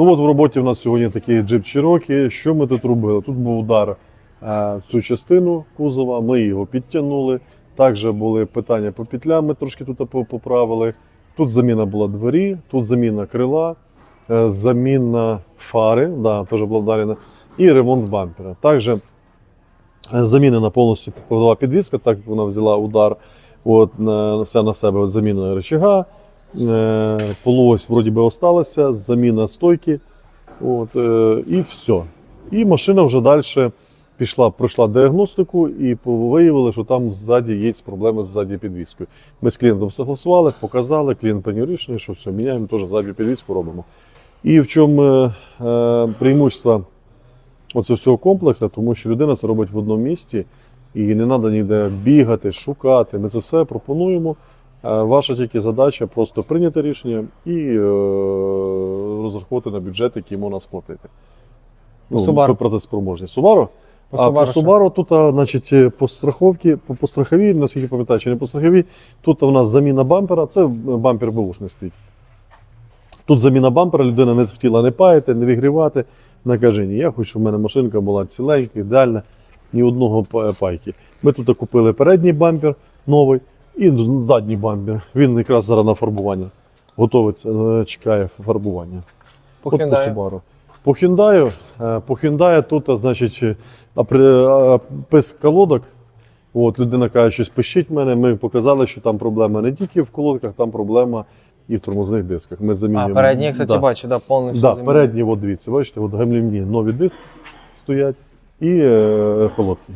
Ну от в роботі в нас сьогодні такий джип Cherokee. Що ми тут робили? Тут був удар е, в цю частину кузова, ми його підтягнули. Також були питання по петлям, ми трошки тут поправили. Тут заміна була двері, тут заміна крила, е, заміна фари, да, теж була вдарена, і ремонт бампера. Також е, замінена повністю ходова підвіска, так як вона взяла удар от, на, вся на себе от, заміна рычага. Е, полуось вроді би осталася, заміна стойки. От, е, і все. І машина вже далі пішла, пройшла діагностику і виявили, що там ззаді є проблеми з задньою підвіскою. Ми з клієнтом согласували, показали, клієнт прийняв рішення, що все, міняємо теж задню підвіску робимо. І в чому е, е, преимущество оцього всього комплексу, тому що людина це робить в одному місці, і не треба ніде бігати, шукати. Ми це все пропонуємо. Е, Ваша тільки задача просто прийняти рішення і е, розраховувати на бюджет, який можна сплатити. По Subaru? по платоспроможні. Subaru? По а Subaru по? Subaru тут, значить, е, по страховці, по, по страховій, наскільки пам'ятаю, чи не по страховій, тут у нас заміна бампера, це бампер бушний стоїть. Тут заміна бампера, людина не захотіла не паяти, не вигрівати. Вона каже, ні, я хочу, щоб в мене машинка була ціленька, ідеальна, ні одного пайки. Ми тут купили передній бампер новий і задній бампер. Він якраз зараз на фарбування. Готовиться, е, чекає фарбування. По От по Subaru. По Hyundai, е, по Hyundai тут, значить, е, писк колодок. От, людина каже, щось пищить мене. Ми показали, що там проблема не тільки в колодках, там проблема і в тормозних дисках. Ми А, передні, кстати, да. бачу, да, повністю. Да, передні, от дивіться, бачите, от гамлівні нові диски стоять і е, холодки.